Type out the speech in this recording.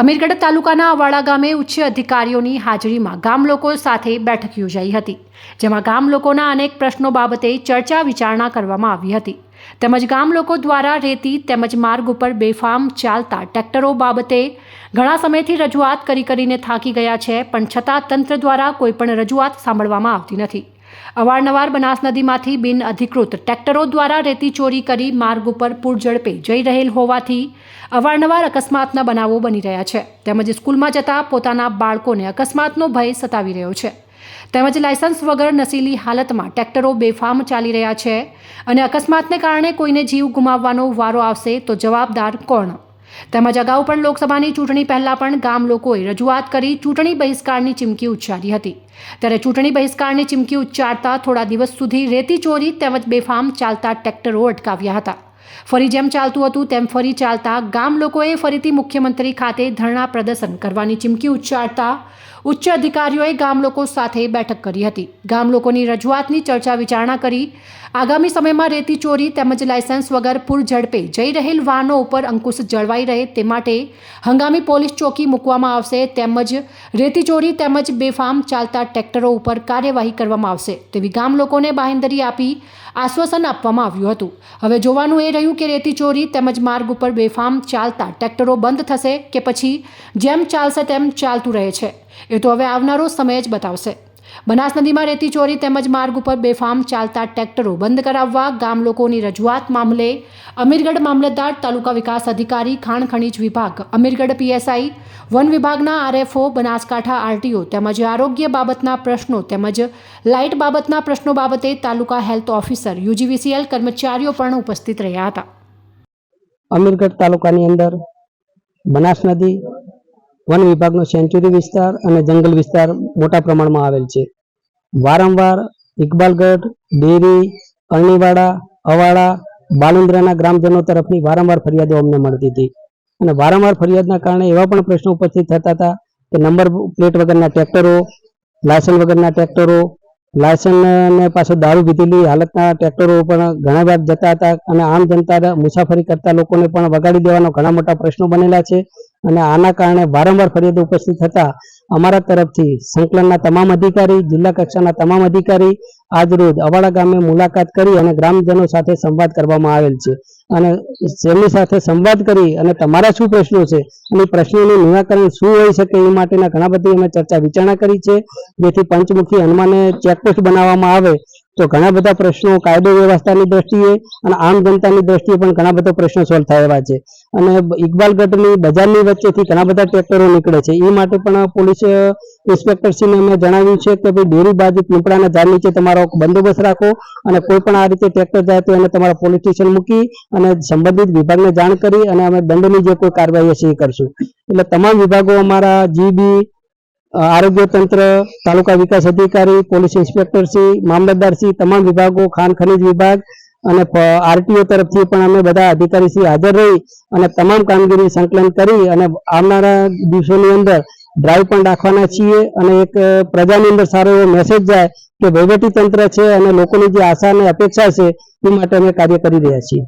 અમીરગઢ તાલુકાના અવાડા ગામે ઉચ્ચ અધિકારીઓની હાજરીમાં ગામ લોકો સાથે બેઠક યોજાઈ હતી, જેમાં ગામ લોકોના અનેક પ્રશ્નો બાબતે ચર્ચા વિચારણા કરવામાં આવી હતી. તેમજ ગામ લોકો દ્વારા રેતી તેમજ માર્ગ ઉપર બેફામ ચાલતા ટ્રેક્ટરો બાબતે ઘણા સમયથી રજૂઆત કરી કરીને થાકી ગયા છે, પણ છતાં તંત્ર દ્વારા કોઈપણ રજૂઆત સાંભળવામાં આવતી નથી. અવારનવાર બનાસ નદીમાંથી બિન અધિકૃત ટ્રેક્ટરો દ્વારા રેતી ચોરી કરી માર્ગ ઉપર પૂર ઝડપે જઈ રહેલ હોવાથી અવારનવાર અકસ્માતના બનાવો બની રહ્યા છે. તેમજ સ્કૂલમાં જતા પોતાના બાળકોને અકસ્માતનો ભય સતાવી રહ્યો છે. તેમજ લાયસન્સ વગર નશીલી હાલતમાં ટ્રેક્ટરો બેફામ ચાલી રહ્યા છે અને અકસ્માતને કારણે કોઈને જીવ ગુમાવવાનો વારો આવશે તો જવાબદાર કોણ? તેમજ અગાઉ પણ લોકસભાની ચૂંટણી પહેલાં પણ ગામ લોકોએ રજૂઆત કરી ચૂંટણી બહિષ્કારની ચીમકી ઉચ્ચારી હતી. ત્યારે ચૂંટણી બહિષ્કારની ચીમકી ઉચ્ચારતા થોડા દિવસ સુધી રેતી ચોરી તેમજ બેફામ ચાલતા ટ્રેક્ટરો અટકાવ્યા હતા. ફરી જેમ ચાલતું હતું, તેમ ફરી ચાલતા ગામ લોકોએ ફરીથી મુખ્યમંત્રી ખાતે ધરણા પ્રદર્શન કરવાની ચીમકી ઉચ્ચારતા ઉચ્ચ અધિકારીઓએ ગામ લોકો સાથે બેઠક કરી હતી. ગામ લોકોની રજૂઆતની ચર્ચા વિચારણા કરી આગામી સમયમાં રેતી ચોરી તેમજ લાયસન્સ વગર પૂર ઝડપે જઈ રહેલ વાહનો ઉપર અંકુશ જળવાઈ રહે તે માટે હંગામી પોલીસ ચોકી મૂકવામાં આવશે તેમજ રેતી ચોરી તેમજ બેફામ ચાલતા ટ્રેક્ટરો ઉપર કાર્યવાહી કરવામાં આવશે તેવી ગામ લોકોને બાહેંધરી આપી આશ્વાસન આપવામાં આવ્યું હતું. હવે જોવાનું એ રહ્યું કે રેતી ચોરી તેમજ માર્ગ ઉપર બેફામ ચાલતા ટ્રેક્ટરો બંધ થશે કે પછી જેમ ચાલશે તેમ ચાલતું રહે છે. એ તો હવે આવનારો સમય જ બતાવશે. બનાસ નદીમાં રેતી ચોરી તેમજ માર્ગ ઉપર બેફામ ચાલતા ટ્રેક્ટરો બંધ કરાવવા ગામ લોકોની રજૂઆત મામલે અમીરગઢ મામલતદાર તાલુકા વિકાસ અધિકારી, ખાણ ખનીજ વિભાગ, અમીરગઢ પીએસઆઈ, વન વિભાગના આરએફઓ, બનાસકાંઠા આરટીઓ તેમજ આરોગ્ય બાબતના પ્રશ્નો તેમજ લાઇટ બાબતના પ્રશ્નો બાબતે તાલુકા હેલ્થ ઓફિસર, યુજીવીસીએલ કર્મચારીઓ પણ ઉપસ્થિત રહ્યા હતા. અમીરગઢ તાલુકાની અંદર બનાસ નદી વન વિભાગનો સેન્ચુરી વિસ્તાર અને જંગલ વિસ્તાર મોટા પ્રમાણમાં આવેલ છે. વારંવાર ઇકબાલગઢ, ડેરી, અરણીવાડા, અવાડા, બાલુંદ્રાના ગ્રામજનો તરફની વારંવાર ફરિયાદો અમને મળતી હતી. અને વારંવાર ફરિયાદના કારણે એવા પણ પ્રશ્નો ઉપસ્થિત થતા હતા કે નંબર પ્લેટ વગરના ટ્રેક્ટરો, લાયસન્સ વગરના ટ્રેક્ટરો, લાયસન્સને પાછો દારૂ પીધેલી હાલતના ટ્રેક્ટરો પણ ઘણા વાર જતા હતા અને આમ જનતા મુસાફરી કરતા લોકોને પણ વગાડી દેવાનો ઘણા મોટા પ્રશ્નો બનેલા છે. અને આના કારણે વારંવાર ફરિયાદો ઉપસ્થિત થતા અમારા તરફથી સંકલનના તમામ અધિકારી, જિલ્લા કક્ષાના તમામ અધિકારી આજરોજ અવાડા ગામે મુલાકાત કરી અને ગ્રામજનો સાથે સંવાદ કરવામાં આવેલ છે. અને તેમની સાથે સંવાદ કરી અને તમારા શું પ્રશ્નો છે અને પ્રશ્નોનું નિરાકરણ શું હોઈ શકે એ માટેના ઘણા બધી અમે ચર્ચા વિચારણા કરી છે. જેથી પંચમુખી હનુમાને ચેકપોસ્ટ બનાવવામાં આવે તો ઘણા બધા પ્રશ્નો કાયદો વ્યવસ્થાની દ્રષ્ટિએ અને આમ જનતાની દ્રષ્ટિએ પણ ઘણા બધા પ્રશ્નો સોલ્વ થાય એવા છે. અને ઇકબાલગઢની બજારની વચ્ચેથી ઘણા બધા ટ્રેક્ટરો નીકળે છે. એ માટે પણ પોલીસ ઇન્સ્પેક્ટરશ્રીને અમે જણાવ્યું છે કે ભાઈ ડેરી બાજુ પીપળાના ઝાડ નીચે તમારો બંદોબસ્ત રાખો અને કોઈ પણ આ રીતે ટ્રેક્ટર જાય તો એને તમારા પોલીસ સ્ટેશન મૂકી અને સંબંધિત વિભાગને જાણ કરી અને અમે દંડની જે કોઈ કાર્યવાહી હશે એ કરશું. એટલે તમામ વિભાગો અમારા જીબી આરોગ્ય તંત્ર, તાલુકા વિકાસ અધિકારી, પોલીસ ઇન્સ્પેક્ટરશ્રી મામલતદારશ્રી તમામ વિભાગો ખાન ખનીજ વિભાગ અને આરટીઓ તરફથી પણ અમે બધા અધિકારીશ્રી હાજર રહી અને તમામ કામગીરી સંકલન કરી અને આવનારા દિવસોની અંદર ડ્રાઈવ પણ રાખવાના છીએ અને એક પ્રજાની અંદર સારો એવો મેસેજ જાય કે વહીવટી તંત્ર છે અને લોકોની જે આશા અને અપેક્ષા છે એ માટે અમે કાર્ય કરી રહ્યા છીએ.